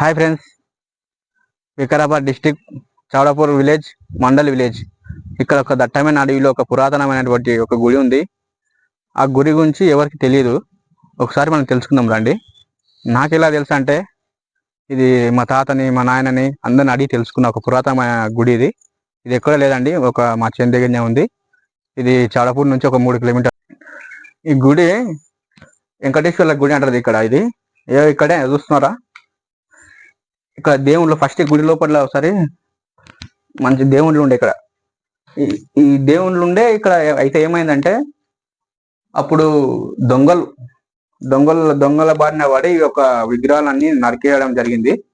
Hi friends Vikarabad district Chowdapur village mandal village. ఇక్కడ ఒక దట్టమైన అడవిలో ఒక పురాతనమైనటువంటి ఒక గుడి ఉంది. ఆ గుడి గురించి ఎవరికి తెలియదు ఒకసారి మనం తెలుసుకుందాం రండి. నాకు ఎలా తెలుసు అంటే ఇది మా తాతని మా నాయనని అందరిని అడిగి తెలుసుకున్న ఒక పురాతనమైన గుడి ఇది. ఇది ఎక్కడ లేదండి ఒక మా చెంది దగ్గరనే ఉంది. ఇది చౌడాపూర్ నుంచి ఒక మూడు కిలోమీటర్. ఈ గుడి వెంకటేశ్వర్ల గుడి అంటారు ఇక్కడ ఇది. ఏ ఇక్కడే చూస్తున్నారా? ఇక్కడ దేవుళ్ళు ఫస్ట్ గుడి లోపల ఒకసారి మంచి దేవుళ్ళు ఉండే ఇక్కడ. ఈ- దేవుళ్ళు ఉండే ఇక్కడ అయితే ఏమైందంటే అప్పుడు దొంగలు దొంగల దొంగల బారిన పడి ఈ యొక్క విగ్రహాలన్నీ నరికేయడం జరిగింది.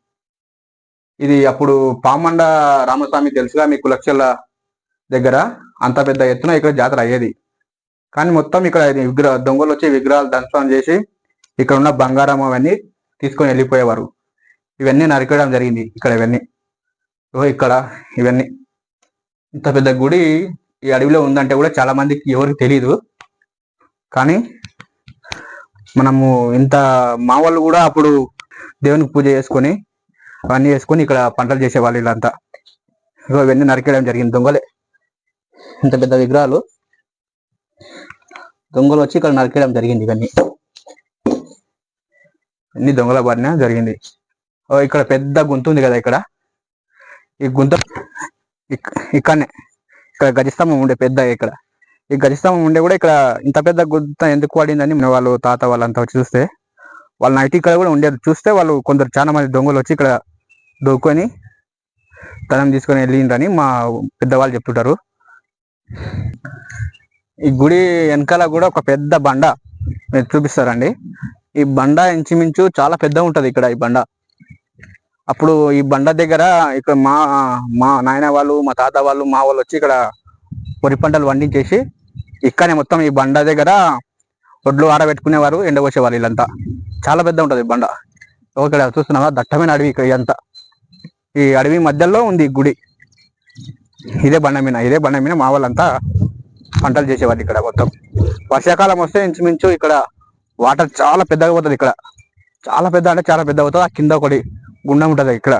ఇది అప్పుడు పామండ రామస్వామి తెలుసుగా మీ కులక్షల దగ్గర? అంత పెద్ద ఎత్తున ఇక్కడ జాతర అయ్యేది. కానీ మొత్తం ఇక్కడ విగ్రహ దొంగలు వచ్చి విగ్రహాలు ధ్వంసం చేసి ఇక్కడ ఉన్న బంగారం అవన్నీ తీసుకొని వెళ్ళిపోయేవారు. ఇవన్నీ నరికేయడం జరిగింది ఇక్కడ ఇవన్నీ. ఓ ఇక్కడ ఇవన్నీ. ఇంత పెద్ద గుడి ఈ అడవిలో ఉందంటే కూడా చాలా మందికి ఎవరికి తెలియదు కానీ మనము ఇంత మా వాళ్ళు కూడా అప్పుడు దేవునికి పూజ చేసుకొని అవన్నీ చేసుకొని ఇక్కడ పంటలు చేసేవాళ్ళు వీళ్ళంతా. ఇగో ఇవన్నీ నరికేయడం జరిగింది దొంగలే. ఇంత పెద్ద విగ్రహాలు. దొంగలు వచ్చి ఇక్కడ నరికేయడం జరిగింది ఇవన్నీ. అన్ని దొంగల బారిన జరిగింది. ఇక్కడ పెద్ద గుంత ఉంది కదా ఇక్కడ? ఈ గుంత ఇక్కడనే ఇక్కడ గజస్తంభం ఉండే పెద్ద ఇక్కడ. ఈ గజస్తంభం ఉండే కూడా ఇక్కడ ఇంత పెద్ద గుంత ఎందుకు పడిందని వాళ్ళు తాత వాళ్ళంతా వచ్చి చూస్తే వాళ్ళ నైట్ ఇక్కడ కూడా ఉండేది. చూస్తే వాళ్ళు కొందరు చాలా మంది దొంగలు వచ్చి ఇక్కడ దొక్కుని ధనం తీసుకొని వెళ్ళిండ్రని మా పెద్దవాళ్ళు చెప్తుంటారు. ఈ గుడి వెనకాల కూడా ఒక పెద్ద బండ మీరు చూపిస్తారండి. ఈ బండ ఇంచుమించు చాలా పెద్ద ఉంటుంది ఇక్కడ ఈ బండ. అప్పుడు ఈ బండ దగ్గర ఇక్కడ మా మా నాయన వాళ్ళు మా తాత వాళ్ళు మా వాళ్ళు వచ్చి ఇక్కడ వరి పంటలు పండించేసి ఇక్కడనే మొత్తం ఈ బండ దగ్గర ఒడ్లు ఆరబెట్టుకునేవారు ఎండబోసేవారు వీళ్ళంతా. చాలా పెద్ద ఉంటుంది బండ. ఇక్కడ చూస్తున్నావా? దట్టమైన అడవి ఇక్కడ ఇదంతా. ఈ అడవి మధ్యలో ఉంది గుడి. ఇదే బండ మీద ఇదే బండ మీద మా వాళ్ళంతా పంటలు చేసేవాళ్ళు ఇక్కడ మొత్తం. వర్షాకాలం వస్తే ఇంచుమించు ఇక్కడ వాటర్ చాలా పెద్దగా పోతుంది ఇక్కడ. చాలా పెద్ద అంటే చాలా పెద్ద అవుతుంది. ఆ కింద ఒకటి గుండం ఉంటుంది ఇక్కడ.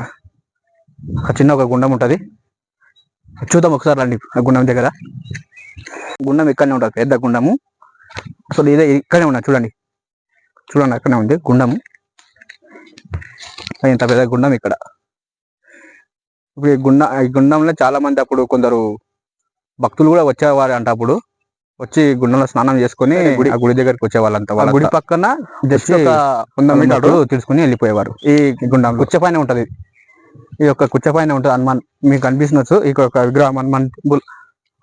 ఒక చిన్న ఒక గుండం ఉంటుంది. చూద్దాం ఒకసారి రండి ఆ గుండం దగ్గర. గుండం ఇక్కడనే ఉంటుంది పెద్ద గుండము. అసలు ఇదే ఇక్కడనే ఉన్నా చూడండి. చూడండి అక్కడనే ఉంది గుండము. ఇంత పెద్ద గుండం ఇక్కడ. ఇప్పుడు ఈ గుండ ఈ గుండంలో చాలా మంది అప్పుడు కొందరు భక్తులు కూడా వచ్చేవారు అంట అప్పుడు. వచ్చి గుండంలో స్నానం చేసుకొని గుడి ఆ గుడి దగ్గరికి వచ్చేవాళ్ళంతా వాళ్ళ గుడి పక్కన జస్ట్ ఒక వంద మీటర్లు తీసుకుని వెళ్ళిపోయేవారు. ఈ గుండం కుచ్చ పైన ఉంటది. ఈ యొక్క కుచ్చ పైన ఉంటది హనుమాన్. మీకు కనిపిస్తున్నచ్చు ఈ యొక్క విగ్రహం హనుమాన్ టెంపుల్.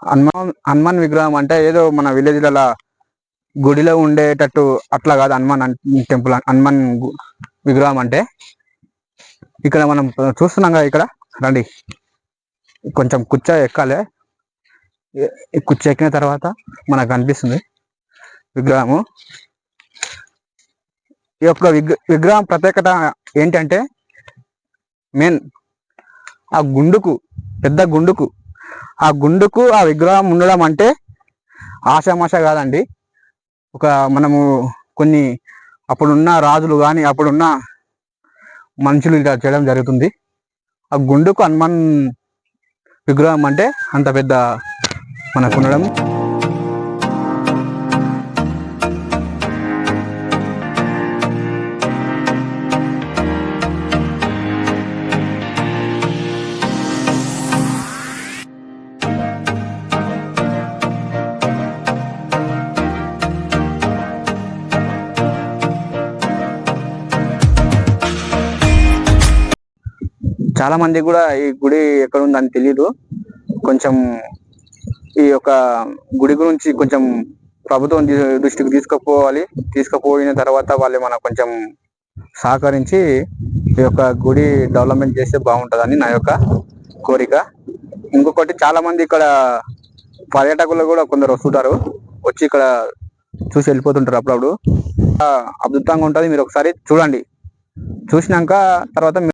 హనుమాన్ హనుమాన్ విగ్రహం అంటే ఏదో మన విలేజ్లలో గుడిలో ఉండేటట్టు అట్లా కాదు హనుమాన్ టెంపుల్ హనుమాన్ విగ్రహం అంటే. ఇక్కడ మనం చూస్తున్నాం కదా ఇక్కడ. రండి. కొంచెం కుచ్చ ఎక్కాలి. ఈ- ఎక్కిన తర్వాత మనకు కనిపిస్తుంది విగ్రహము. ఈ యొక్క విగ్ర విగ్రహం ప్రత్యేకత ఏంటంటే మెయిన్ ఆ గుండుకు పెద్ద గుండుకు ఆ గుండుకు ఆ విగ్రహం ఉండడం అంటే ఆషామాష కాదండి. ఒక మనము కొన్ని అప్పుడున్న రాజులు కానీ అప్పుడున్న మనుషులు ఇలా చేయడం జరుగుతుంది. ఆ గుండుకు హనుమాన్ విగ్రహం అంటే అంత పెద్ద మనకు ఉండడం చాలా మంది కూడా ఈ గుడి ఎక్కడ ఉందని తెలియదు కొంచెం ఈ యొక్క గుడి గురించి కొంచెం ప్రభుత్వం దృష్టికి తీసుకుపోవాలి. తీసుకుపోయిన తర్వాత వాళ్ళు మన కొంచెం సహకరించి ఈ యొక్క గుడి డెవలప్మెంట్ చేస్తే బాగుంటుందని నా యొక్క కోరిక. ఇంకొకటి చాలా మంది ఇక్కడ పర్యాటకులు కూడా కొందరు వస్తుంటారు. వచ్చి ఇక్కడ చూసి వెళ్ళిపోతుంటారు అప్పుడప్పుడు. అద్భుతంగా ఉంటుంది. మీరు ఒకసారి చూడండి. చూసినాక తర్వాత